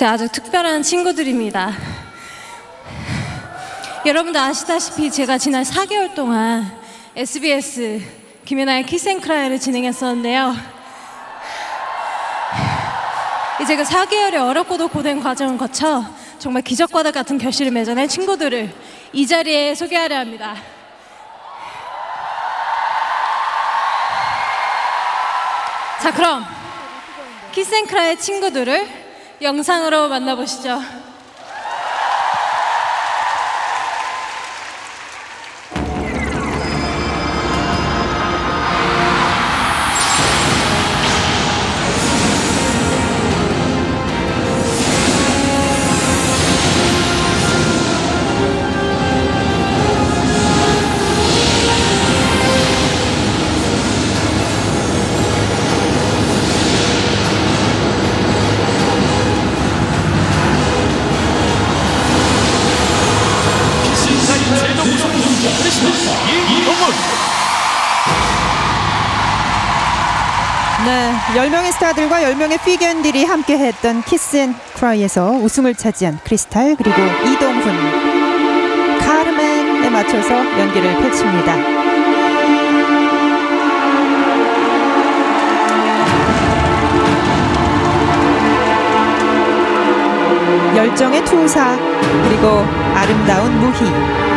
제 아주 특별한 친구들입니다. 여러분도 아시다시피 제가 지난 4개월 동안 SBS 김연아의 키스앤크라이를 진행했었는데요. 이제 그 4개월의 어렵고도 고된 과정을 거쳐 정말 기적과도 같은 결실을 맺어낸 친구들을 이 자리에 소개하려 합니다. 자, 그럼 키스앤크라의 친구들을 영상으로 만나보시죠. 크리스마스 이동훈 네, 10명의 스타들과 10명의 피견들이 함께 했던 키스 앤 크라이에서 우승을 차지한 크리스탈 그리고 이동훈 카르멘에 맞춰서 연기를 펼칩니다. 열정의 투사 그리고 아름다운 무희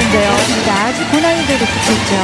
리피트가 나왔는데요. 네, 아주 고난이도 리프트죠.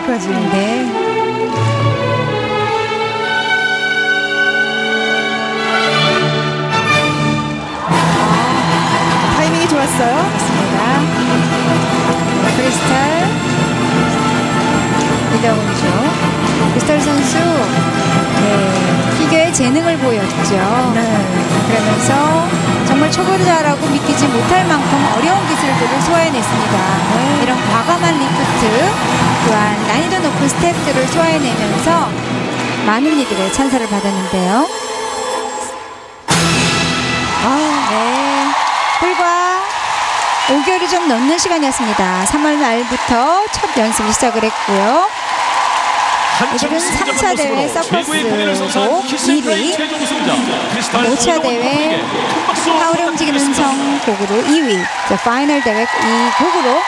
점프까지. 네. 타이밍이 좋았어요. 맞습니다. 크리스탈 이다운이죠. 크리스탈 선수 네, 피겨의 재능을 보였죠. 네. 그러면서 정말 초보자라고 믿기지 못할 만큼 어려운 기술들을 소화해냈습니다. 이런 과감한 리프트 또한 난이도 높은 스텝들을 소화해내면서 많은 이들의 찬사를 받았는데요. 아, 네. 불과 5개월이 좀 넘는 시간이었습니다. 3월 말부터 첫 연습을 시작을 했고요. 승자만 3차 대회 키스인사이 2위, 최종 우승자 크리스탈 5차 이동훈 대회 하울의 움직이는 부탁드리겠습니다. 성 곡으로 2위, 또 파이널 대회 이 곡으로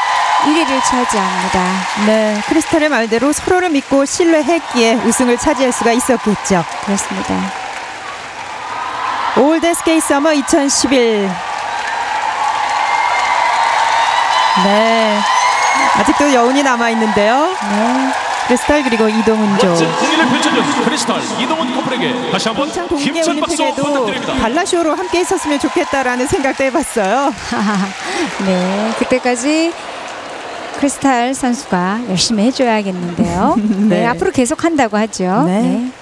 1위를 차지합니다. 네, 크리스탈의 말대로 서로를 믿고 신뢰했기에 우승을 차지할 수가 있었겠죠. 그렇습니다. 올드 스케이 서머 2011. 네. 아직도 여운이 남아 있는데요. 네. 크리스탈 그리고 이동훈조. 멋진 공연을 펼쳐준 크리스탈 이동훈 커플에게 다시 한번 힘찬 박수 부탁드립니다. 발라쇼로 함께 했었으면 좋겠다라는 생각도 해봤어요. 네. 그때까지 크리스탈 선수가 열심히 해줘야겠는데요. 네. 네. 앞으로 계속 한다고 하죠. 네. 네.